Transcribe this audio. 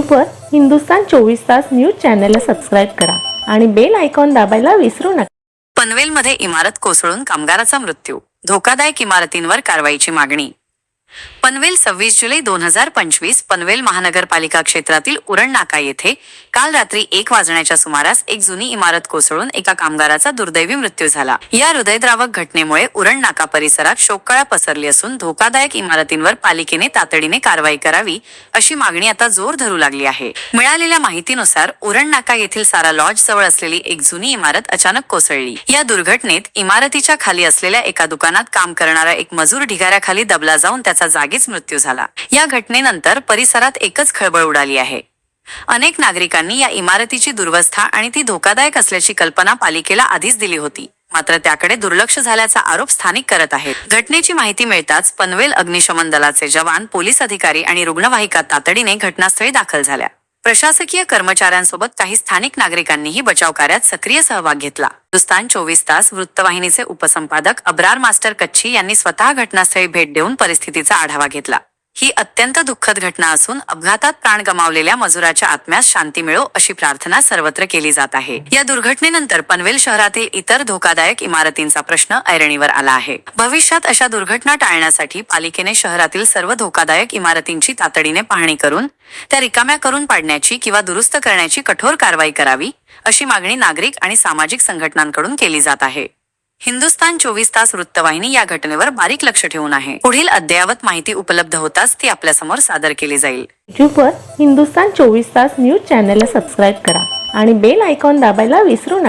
यूट्यूबवर हिंदुस्तान चोवीस तास न्यूज चॅनलला सबस्क्राईब करा आणि बेल आयकॉन दाबायला विसरू नका. पनवेलमध्ये इमारत कोसळून कामगाराचा मृत्यू धोकादायक इमारतींवर कारवाईची मागणी. पनवेल सव्वीस जुलै दोन हजार पंचवीस पनवेल महानगरपालिका क्षेत्रातील उरण नाका येथे काल रात्री एक वाजण्याच्या सुमारास एक जुनी इमारत कोसळून एका कामगाराचा दुर्दैवी मृत्यू झाला. या हृदयद्रावक घटनेमुळे उरण नाका परिसरात शोककळा पसरली असून धोकादायक इमारतींवर पालिकेने तातडीने कारवाई करावी अशी मागणी आता जोर धरू लागली आहे. मिळालेल्या माहितीनुसार उरण नाका येथील सारा लॉज जवळ असलेली एक जुनी इमारत अचानक कोसळली. या दुर्घटनेत इमारतीच्या खाली असलेल्या एका दुकानात काम करणारा एक मजूर ढिगाऱ्याखाली दबला जाऊन त्याचा जागीच मृत्यू झाला. या घटनेनंतर परिसरात एकच खळबळ उडाली आहे. अनेक नागरिकांनी या इमारतीची दुर्वस्था आणि ती धोकादायक असल्याची कल्पना पालिकेला आधीच दिली होती. मात्र त्याकडे दुर्लक्ष झाल्याचा आरोप स्थानिक करत आहेत. घटनेची माहिती मिळताच पनवेल अग्निशमन दलाचे जवान पोलीस अधिकारी आणि रुग्णवाहिका तातडीने घटनास्थळी दाखल झाल्या. प्रशासकीय कर्मचाऱ्यांसोबत काही स्थानिक नागरिकांनीही बचाव कार्यात सक्रिय सहभाग घेतला. हिंदुस्तान चोवीस तास वृत्तवाहिनीचे उपसंपादक अब्रार मास्टर कच्छी यांनी स्वतः घटनास्थळी भेट देऊन परिस्थितीचा आढावा घेतला. ही अत्यंत दुःखद घटना असून अपघातात प्राण गमावलेल्या मजुराच्या आत्म्यास शांती मिळो अशी प्रार्थना सर्वत्र केली जात आहे. या दुर्घटनेनंतर पनवेल शहरातील इतर धोकादायक इमारतींचा प्रश्न ऐरणीवर आला आहे. भविष्यात अशा दुर्घटना टाळण्यासाठी पालिकेने शहरातील सर्व धोकादायक इमारतींची तातडीने पाहणी करून त्या रिकाम्या करून पाडण्याची किंवा दुरुस्त करण्याची कठोर कारवाई करावी अशी मागणी नागरिक आणि सामाजिक संघटनांकडून केली जात आहे. हिंदुस्तान चोवीस तास वृत्तवाहिनी या घटनेवर बारीक लक्ष ठेवून आहे. पुढील अद्ययावत माहिती उपलब्ध होताच ती आपल्यासमोर सादर केली जाईल. यूट्यूबवर हिंदुस्तान चोवीस तास न्यूज चॅनलला सबस्क्राईब करा आणि बेल आयकॉन दाबायला विसरू नका.